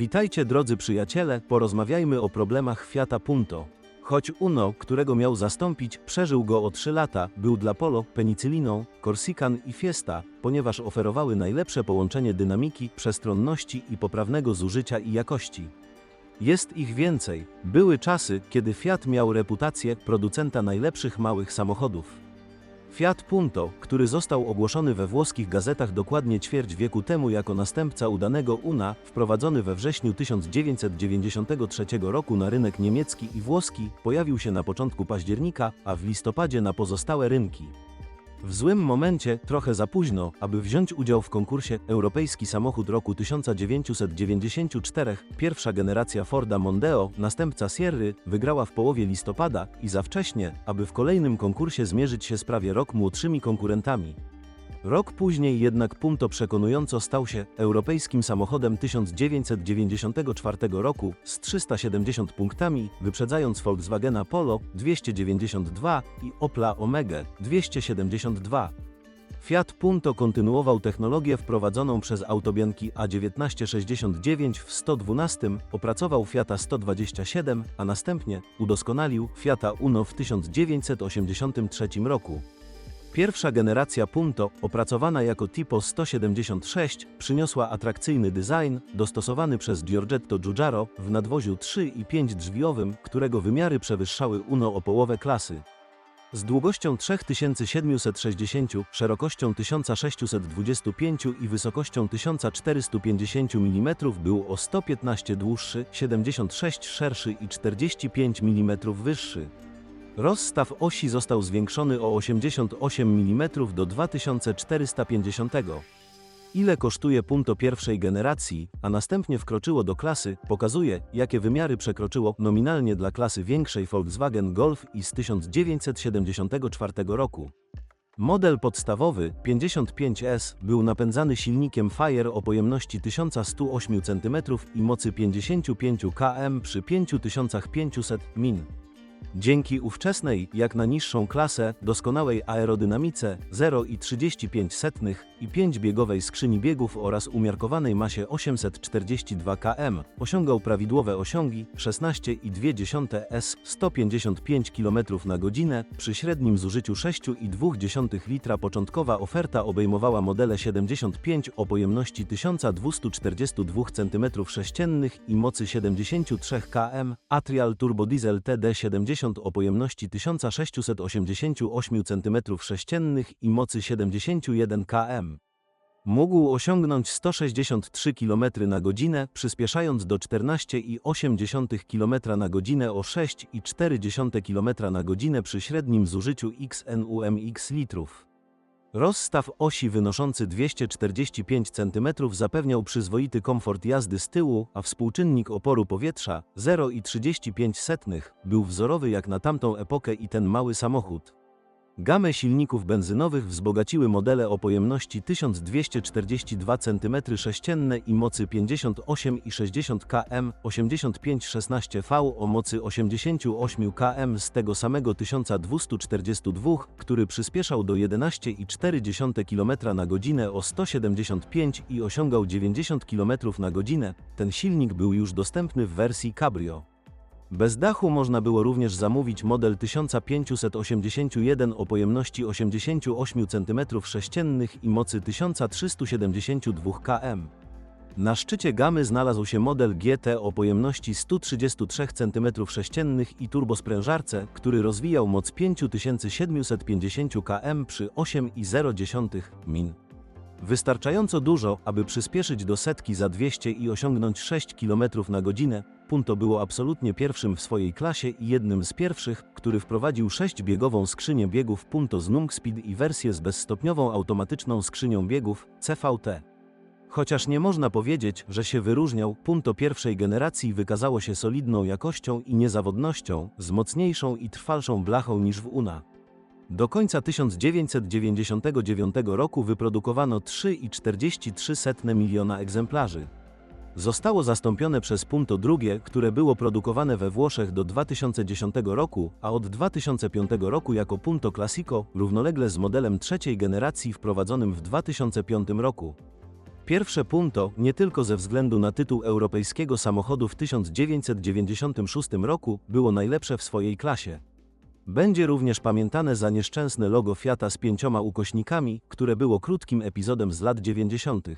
Witajcie drodzy przyjaciele, porozmawiajmy o problemach Fiata Punto. Choć Uno, którego miał zastąpić, przeżył go o 3 lata, był dla Polo penicylliną, Corsican i Fiesta, ponieważ oferowały najlepsze połączenie dynamiki, przestronności i poprawnego zużycia i jakości. Jest ich więcej. Były czasy, kiedy Fiat miał reputację producenta najlepszych małych samochodów. Fiat Punto, który został ogłoszony we włoskich gazetach dokładnie ćwierć wieku temu jako następca udanego Una, wprowadzony we wrześniu 1993 roku na rynek niemiecki i włoski, pojawił się na początku października, a w listopadzie na pozostałe rynki. W złym momencie, trochę za późno, aby wziąć udział w konkursie Europejski Samochód roku 1994, pierwsza generacja Forda Mondeo, następca Sierry, wygrała w połowie listopada i za wcześnie, aby w kolejnym konkursie zmierzyć się z prawie rok młodszymi konkurentami. Rok później jednak Punto przekonująco stał się europejskim samochodem 1994 roku z 370 punktami, wyprzedzając Volkswagena Polo 292 i Opla Omega 272. Fiat Punto kontynuował technologię wprowadzoną przez autobianki A1969 w 112, opracował Fiata 127, a następnie udoskonalił Fiata Uno w 1983 roku. Pierwsza generacja Punto, opracowana jako Tipo 176, przyniosła atrakcyjny design, dostosowany przez Giorgetto Giugiaro w nadwoziu 3 i 5 drzwiowym, którego wymiary przewyższały Uno o połowę klasy. Z długością 3760, szerokością 1625 i wysokością 1450 mm był o 115 dłuższy, 76 szerszy i 45 mm wyższy. Rozstaw osi został zwiększony o 88 mm do 2450. Ile kosztuje Punto pierwszej generacji, a następnie wkroczyło do klasy, pokazuje, jakie wymiary przekroczyło nominalnie dla klasy większej Volkswagen Golf i z 1974 roku. Model podstawowy 55S był napędzany silnikiem Fire o pojemności 1108 cm i mocy 55 km przy 5500 min. Dzięki ówczesnej, jak na niższą klasę, doskonałej aerodynamice 0,35 i 5-biegowej skrzyni biegów oraz umiarkowanej masie 842 km, osiągał prawidłowe osiągi 16,2 s 155 km na godzinę przy średnim zużyciu 6,2 litra. Początkowa oferta obejmowała modele 75 o pojemności 1242 cm3 i mocy 73 km, Atrial Turbo Diesel TD 70 o pojemności 1688 cm3 i mocy 71 km. Mógł osiągnąć 163 km na godzinę, przyspieszając do 14,8 km na godzinę o 6,4 km na godzinę przy średnim zużyciu XNUMX litrów. Rozstaw osi wynoszący 245 cm zapewniał przyzwoity komfort jazdy z tyłu, a współczynnik oporu powietrza 0,35 był wzorowy jak na tamtą epokę i ten mały samochód. Gamę silników benzynowych wzbogaciły modele o pojemności 1242 cm3 i mocy 58,60 km, 8516V o mocy 88 km z tego samego 1242, który przyspieszał do 11,4 km na godzinę o 175 i osiągał 90 km na godzinę. Ten silnik był już dostępny w wersji Cabrio. Bez dachu można było również zamówić model 1581 o pojemności 88 cm3 i mocy 1372 km. Na szczycie gamy znalazł się model GT o pojemności 133 cm3 i turbosprężarce, który rozwijał moc 5750 km przy 8,0 min. Wystarczająco dużo, aby przyspieszyć do setki za 200 i osiągnąć 6 km na godzinę, Punto było absolutnie pierwszym w swojej klasie i jednym z pierwszych, który wprowadził 6-biegową skrzynię biegów Punto z Nung Speed i wersję z bezstopniową automatyczną skrzynią biegów CVT. Chociaż nie można powiedzieć, że się wyróżniał, Punto pierwszej generacji wykazało się solidną jakością i niezawodnością, z mocniejszą i trwalszą blachą niż w Una. Do końca 1999 roku wyprodukowano 3,43 miliona egzemplarzy. Zostało zastąpione przez Punto II, które było produkowane we Włoszech do 2010 roku, a od 2005 roku jako Punto Classico, równolegle z modelem trzeciej generacji wprowadzonym w 2005 roku. Pierwsze Punto, nie tylko ze względu na tytuł europejskiego samochodu w 1996 roku, było najlepsze w swojej klasie. Będzie również pamiętane za nieszczęsne logo Fiata z pięcioma ukośnikami, które było krótkim epizodem z lat 90.